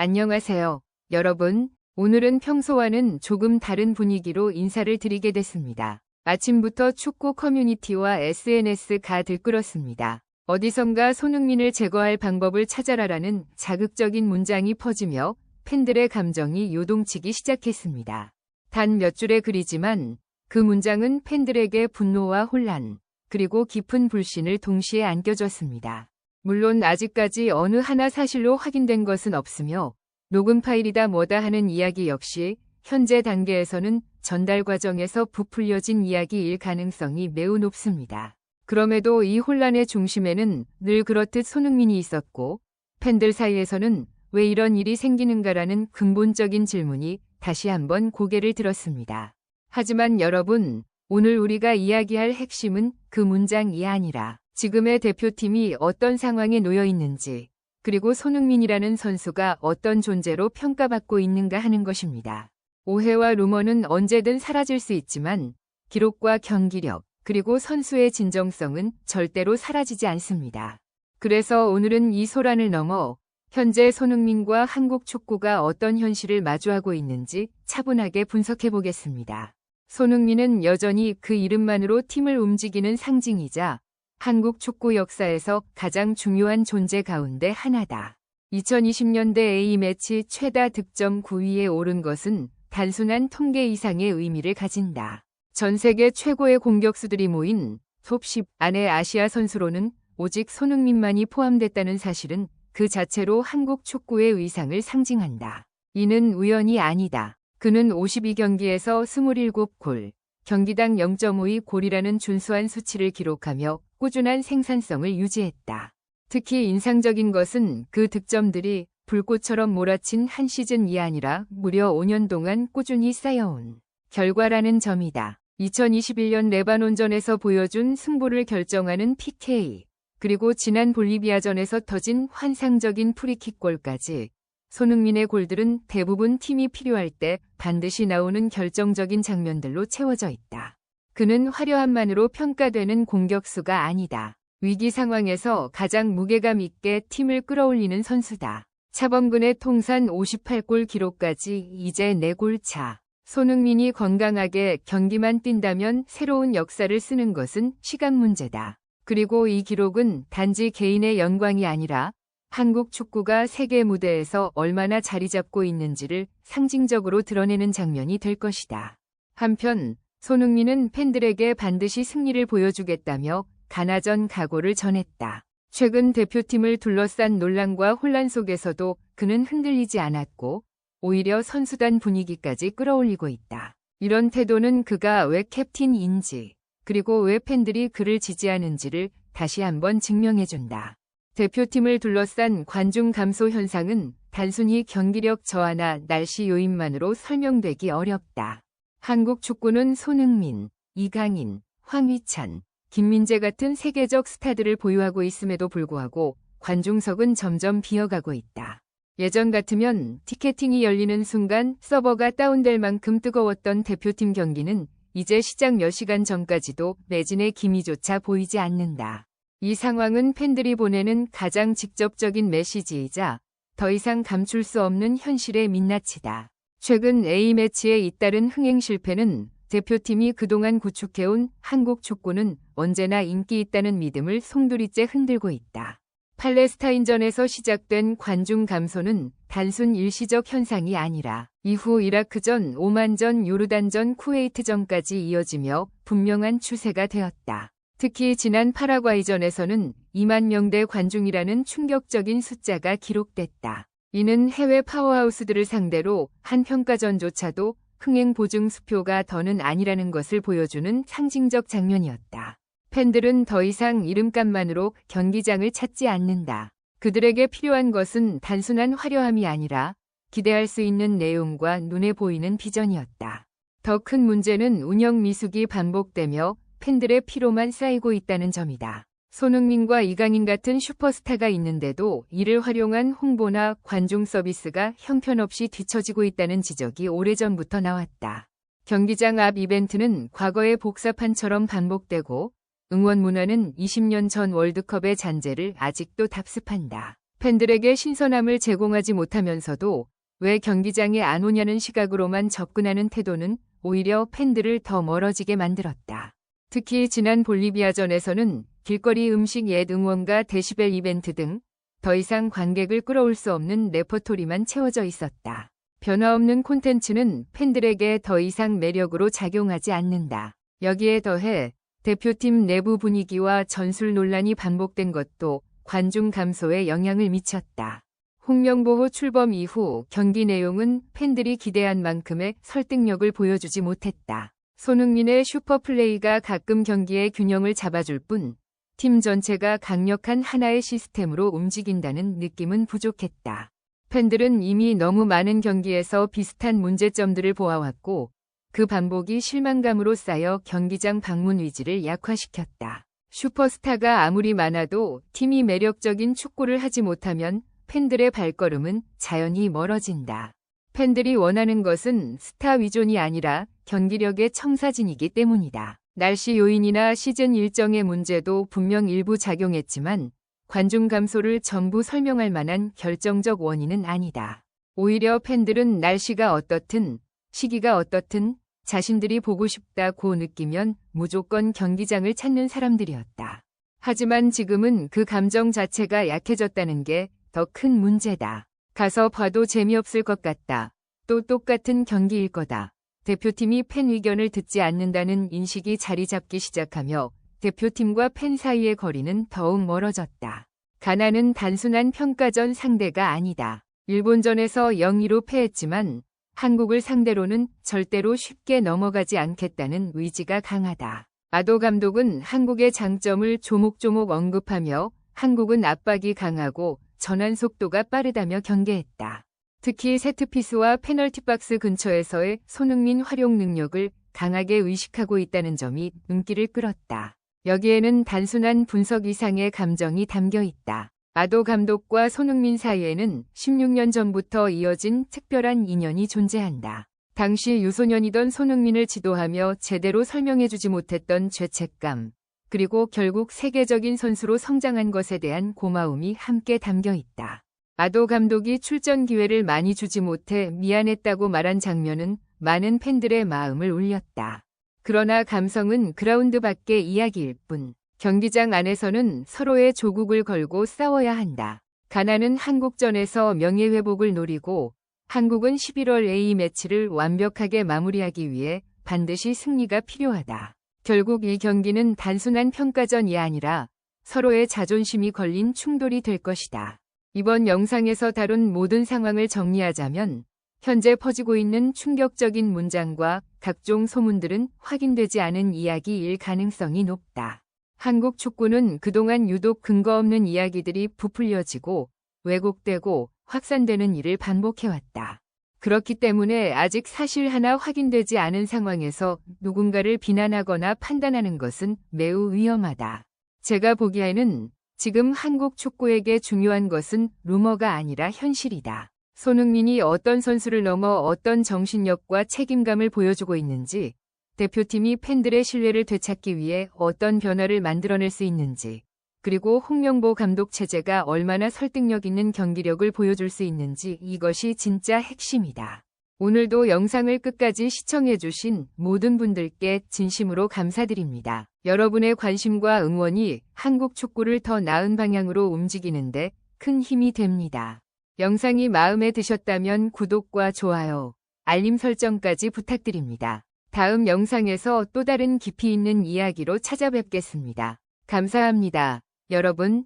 안녕하세요. 여러분, 오늘은 평소와는 조금 다른 분위기로 인사를 드리게 됐습니다. 아침부터 축구 커뮤니티와 SNS가 들끓었습니다. 어디선가 손흥민을 제거할 방법을 찾아라라는 자극적인 문장이 퍼지며 팬들의 감정이 요동치기 시작했습니다. 단 몇 줄의 글이지만 그 문장은 팬들에게 분노와 혼란, 그리고 깊은 불신을 동시에 안겨줬습니다. 물론 아직까지 어느 하나 사실로 확인된 것은 없으며 녹음 파일이다 뭐다 하는 이야기 역시 현재 단계에서는 전달 과정에서 부풀려진 이야기일 가능성이 매우 높습니다. 그럼에도 이 혼란의 중심에는 늘 그렇듯 손흥민이 있었고 팬들 사이에서는 왜 이런 일이 생기는가라는 근본적인 질문이 다시 한번 고개를 들었습니다. 하지만 여러분, 오늘 우리가 이야기할 핵심은 그 문장이 아니라 지금의 대표팀이 어떤 상황에 놓여 있는지, 그리고 손흥민이라는 선수가 어떤 존재로 평가받고 있는가 하는 것입니다. 오해와 루머는 언제든 사라질 수 있지만 기록과 경기력, 그리고 선수의 진정성은 절대로 사라지지 않습니다. 그래서 오늘은 이 소란을 넘어 현재 손흥민과 한국 축구가 어떤 현실을 마주하고 있는지 차분하게 분석해 보겠습니다. 손흥민은 여전히 그 이름만으로 팀을 움직이는 상징이자 한국 축구 역사에서 가장 중요한 존재 가운데 하나다. 2020년대 A매치 최다 득점 9위에 오른 것은 단순한 통계 이상의 의미를 가진다. 전 세계 최고의 공격수들이 모인 톱10 안의 아시아 선수로는 오직 손흥민만이 포함됐다는 사실은 그 자체로 한국 축구의 의상을 상징한다. 이는 우연이 아니다. 그는 52경기에서 27골, 경기당 0.52 골이라는 준수한 수치를 기록하며 꾸준한 생산성을 유지했다. 특히 인상적인 것은 그 득점들이 불꽃처럼 몰아친 한 시즌이 아니라 무려 5년 동안 꾸준히 쌓여온 결과라는 점이다. 2021년 레바논전에서 보여준 승부를 결정하는 PK, 그리고 지난 볼리비아전에서 터진 환상적인 프리킥골까지 손흥민의 골들은 대부분 팀이 필요할 때 반드시 나오는 결정적인 장면들로 채워져 있다. 그는 화려함만으로 평가되는 공격수가 아니다. 위기 상황에서 가장 무게감 있게 팀을 끌어올리는 선수다. 차범근의 통산 58골 기록까지 이제 4골 차. 손흥민이 건강하게 경기만 뛴다면 새로운 역사를 쓰는 것은 시간 문제다. 그리고 이 기록은 단지 개인의 영광이 아니라 한국 축구가 세계 무대에서 얼마나 자리 잡고 있는지를 상징적으로 드러내는 장면이 될 것이다. 한편 손흥민은 팬들에게 반드시 승리를 보여주겠다며 가나전 각오를 전했다. 최근 대표팀을 둘러싼 논란과 혼란 속에서도 그는 흔들리지 않았고 오히려 선수단 분위기까지 끌어올리고 있다. 이런 태도는 그가 왜 캡틴인지 그리고 왜 팬들이 그를 지지하는지를 다시 한번 증명해준다. 대표팀을 둘러싼 관중 감소 현상은 단순히 경기력 저하나 날씨 요인만으로 설명되기 어렵다. 한국 축구는 손흥민, 이강인, 황희찬, 김민재 같은 세계적 스타들을 보유하고 있음에도 불구하고 관중석은 점점 비어가고 있다. 예전 같으면 티켓팅이 열리는 순간 서버가 다운될 만큼 뜨거웠던 대표팀 경기는 이제 시작 몇 시간 전까지도 매진의 기미조차 보이지 않는다. 이 상황은 팬들이 보내는 가장 직접적인 메시지이자 더 이상 감출 수 없는 현실의 민낯이다. 최근 A매치에 잇따른 흥행 실패는 대표팀이 그동안 구축해온 한국 축구는 언제나 인기 있다는 믿음을 송두리째 흔들고 있다. 팔레스타인전에서 시작된 관중 감소는 단순 일시적 현상이 아니라 이후 이라크전, 오만전, 요르단전, 쿠웨이트전까지 이어지며 분명한 추세가 되었다. 특히 지난 파라과이전에서는 2만 명대 관중이라는 충격적인 숫자가 기록됐다. 이는 해외 파워하우스들을 상대로 한 평가전조차도 흥행 보증 수표가 더는 아니라는 것을 보여주는 상징적 장면이었다. 팬들은 더 이상 이름값만으로 경기장을 찾지 않는다. 그들에게 필요한 것은 단순한 화려함이 아니라 기대할 수 있는 내용과 눈에 보이는 비전이었다. 더 큰 문제는 운영 미숙이 반복되며 팬들의 피로만 쌓이고 있다는 점이다. 손흥민과 이강인 같은 슈퍼스타가 있는데도 이를 활용한 홍보나 관중 서비스가 형편없이 뒤처지고 있다는 지적이 오래전부터 나왔다. 경기장 앞 이벤트는 과거의 복사판처럼 반복되고 응원 문화는 20년 전 월드컵의 잔재를 아직도 답습한다. 팬들에게 신선함을 제공하지 못하면서도 왜 경기장에 안 오냐는 시각으로만 접근하는 태도는 오히려 팬들을 더 멀어지게 만들었다. 특히 지난 볼리비아전에서는 길거리 음식 옛 응원과 데시벨 이벤트 등 더 이상 관객을 끌어올 수 없는 레퍼토리만 채워져 있었다. 변화 없는 콘텐츠는 팬들에게 더 이상 매력으로 작용하지 않는다. 여기에 더해 대표팀 내부 분위기와 전술 논란이 반복된 것도 관중 감소에 영향을 미쳤다. 홍명보호 출범 이후 경기 내용은 팬들이 기대한 만큼의 설득력을 보여주지 못했다. 손흥민의 슈퍼플레이가 가끔 경기의 균형을 잡아줄 뿐, 팀 전체가 강력한 하나의 시스템으로 움직인다는 느낌은 부족했다. 팬들은 이미 너무 많은 경기에서 비슷한 문제점들을 보아왔고, 그 반복이 실망감으로 쌓여 경기장 방문 의지를 약화시켰다. 슈퍼스타가 아무리 많아도 팀이 매력적인 축구를 하지 못하면 팬들의 발걸음은 자연히 멀어진다. 팬들이 원하는 것은 스타 위존이 아니라 경기력의 청사진이기 때문이다. 날씨 요인이나 시즌 일정의 문제도 분명 일부 작용했지만 관중 감소를 전부 설명할 만한 결정적 원인은 아니다. 오히려 팬들은 날씨가 어떻든 시기가 어떻든 자신들이 보고 싶다고 느끼면 무조건 경기장을 찾는 사람들이었다. 하지만 지금은 그 감정 자체가 약해졌다는 게 더 큰 문제다. 가서 봐도 재미없을 것 같다. 또 똑같은 경기일 거다. 대표팀이 팬 의견을 듣지 않는다는 인식이 자리 잡기 시작하며 대표팀과 팬 사이의 거리는 더욱 멀어졌다. 가나는 단순한 평가전 상대가 아니다. 일본전에서 0-2로 패했지만 한국을 상대로는 절대로 쉽게 넘어가지 않겠다는 의지가 강하다. 아도 감독은 한국의 장점을 조목조목 언급하며 한국은 압박이 강하고 전환 속도가 빠르다며 경계했다. 특히 세트피스와 페널티 박스 근처에서의 손흥민 활용 능력을 강하게 의식하고 있다는 점이 눈길을 끌었다. 여기에는 단순한 분석 이상의 감정이 담겨 있다. 아도 감독과 손흥민 사이에는 16년 전부터 이어진 특별한 인연이 존재한다. 당시 유소년이던 손흥민을 지도하며 제대로 설명해주지 못했던 죄책감, 그리고 결국 세계적인 선수로 성장한 것에 대한 고마움이 함께 담겨 있다. 아도 감독이 출전 기회를 많이 주지 못해 미안했다고 말한 장면은 많은 팬들의 마음을 울렸다. 그러나 감성은 그라운드 밖의 이야기일 뿐. 경기장 안에서는 서로의 조국을 걸고 싸워야 한다. 가나는 한국전에서 명예회복을 노리고 한국은 11월 A 매치를 완벽하게 마무리하기 위해 반드시 승리가 필요하다. 결국 이 경기는 단순한 평가전이 아니라 서로의 자존심이 걸린 충돌이 될 것이다. 이번 영상에서 다룬 모든 상황을 정리하자면 현재 퍼지고 있는 충격적인 문장과 각종 소문들은 확인되지 않은 이야기일 가능성이 높다. 한국 축구는 그동안 유독 근거 없는 이야기들이 부풀려지고 왜곡되고 확산되는 일을 반복해왔다. 그렇기 때문에 아직 사실 하나 확인되지 않은 상황에서 누군가를 비난하거나 판단하는 것은 매우 위험하다. 제가 보기에는 지금 한국 축구에게 중요한 것은 루머가 아니라 현실이다. 손흥민이 어떤 선수를 넘어 어떤 정신력과 책임감을 보여주고 있는지, 대표팀이 팬들의 신뢰를 되찾기 위해 어떤 변화를 만들어낼 수 있는지, 그리고 홍명보 감독 체제가 얼마나 설득력 있는 경기력을 보여줄 수 있는지 이것이 진짜 핵심이다. 오늘도 영상을 끝까지 시청해주신 모든 분들께 진심으로 감사드립니다. 여러분의 관심과 응원이 한국 축구를 더 나은 방향으로 움직이는데 큰 힘이 됩니다. 영상이 마음에 드셨다면 구독과 좋아요, 알림 설정까지 부탁드립니다. 다음 영상에서 또 다른 깊이 있는 이야기로 찾아뵙겠습니다. 감사합니다. 여러분,